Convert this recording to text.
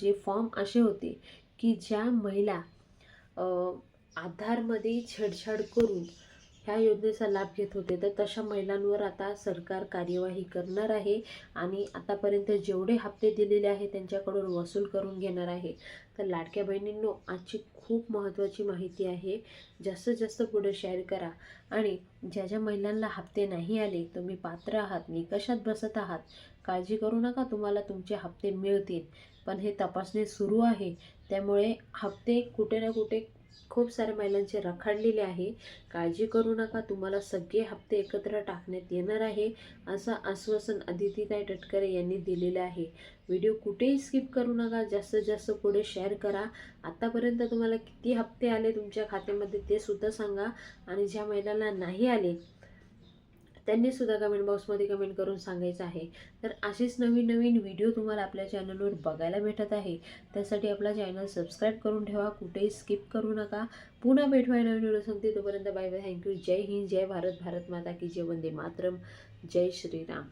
जे फॉर्म असे होते की ज्या महिला आधारमध्ये छेडछाड करून ह्या योजनेचा लाभ घेत होते. तर तशा महिलांवर आता सरकार कार्यवाही करणार आहे आणि आतापर्यंत जेवढे हप्ते दिलेले आहे त्यांच्याकडून वसूल करून घेणार आहे. तर लाडक्या बहिणींनो आजची खूप महत्त्वाची माहिती आहे. जास्तीत जास्त पुढे शेअर करा. आणि ज्या ज्या महिलांना हप्ते नाही आले तुम्ही पात्र आहात निकषात बसत आहात काळजी करू नका तुम्हाला तुमचे हप्ते मिळतील. पण हे तपासणी सुरू आहे. त्यामुळे हप्ते कुठे ना कुठे खूप साऱ्या महिलांचे रखडलेले आहे. काळजी करू नका तुम्हाला सगळे हप्ते एकत्र टाकण्यात येणार आहे असं आश्वासन अदितीताई टटकरे यांनी दिलेलं आहे. व्हिडिओ कुठेही स्किप करू नका जास्तीत जास्त पुढे शेअर करा. आत्तापर्यंत तुम्हाला किती हप्ते आले तुमच्या खात्यामध्ये ते सुद्धा सांगा. आणि ज्या महिलांना नाही आले त्यांनी सुद्धा कमेंट बॉक्समध्ये कमेंट करून सांगायचं आहे. तर असेच नवीन नवीन व्हिडिओ तुम्हाला आपल्या चॅनलवर बघायला भेटत आहे. त्यासाठी आपला चॅनल सबस्क्राईब करून ठेवा. कुठेही स्किप करू नका. पुन्हा भेटवाय नवीन व्हिडिओ सांगते तोपर्यंत बाय बाय थँक्यू जय हिंद. जय भारत. भारत माता की जय. वंदे मातरम. जय श्रीराम.